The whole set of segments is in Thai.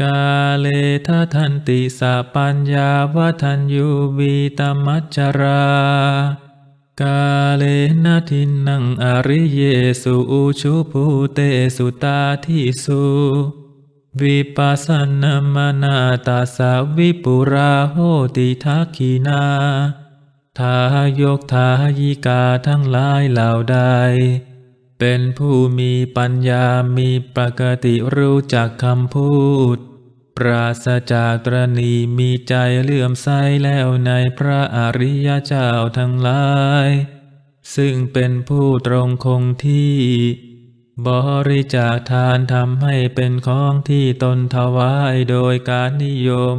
กาเลทะทันติสะปัญญาวัฒนยูวีตมัจจรากาเลนะทินังอริเยสุอุชุภูเตสุตาทิสุวิปัสสนามนาตาสาวิปุราโหติทักขีนาทายกทายิกาทั้งหลายเหล่าใด เป็นผู้มีปัญญามีปกติรู้จักคำพูด ปราศจากตรณีมีใจเลื่อมใสแล้วในพระอริยเจ้าทั้งหลาย ซึ่งเป็นผู้ตรงคงที่ บริจาคทานทำให้เป็นของที่ตนถวายโดยการนิยม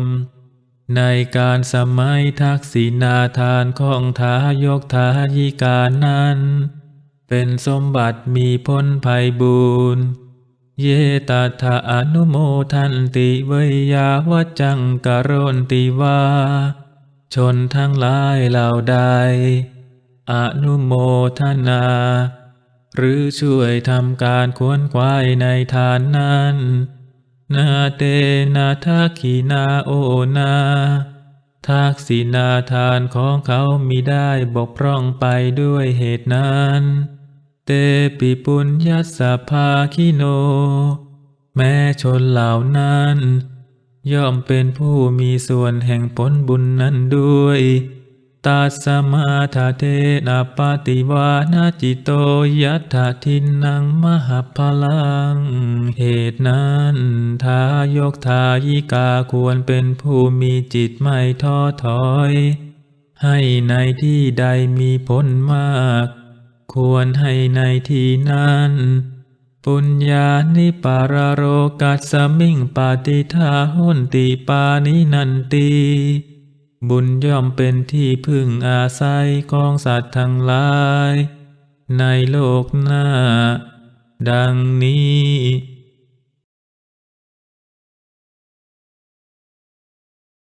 ในการสมัยทักษิณาทานของทายกทายิกานั้น เป็นสมบัติมีพ้นภัยบูรณ์เยตถาอนุโมทันติเวยาวัจจังกโรนติวาชนทั้งหลายเหล่าใด อนุโมทนา หรือช่วยทำการควนควายในทานนั้น นาเตนาทักขีนาโอนาทักษินาทานของเขามีได้บกพร่องไปด้วยเหตุนั้น เตปิปุญญาสภาคิโน แม้ชนเหล่านั้น ย่อมเป็นผู้มีส่วนแห่งผลบุญนั้นด้วยตัสมาทาเทนะปฏิวานาจิตโตยัตถาทินังมหาพลัง เหตุนั้นทายกทายิกาควรเป็นผู้มีจิตไม่ท้อถอย ให้ในที่ใดมีผลมาก ควรให้ในที่นั้น ปุญญานิปารโรกัสสมิงปาติทาหุนติปานินันตีบุญย่อมเป็นที่พึ่งอาศัยของสัตว์ทั้งหลาย ในโลกหน้า ดังนี้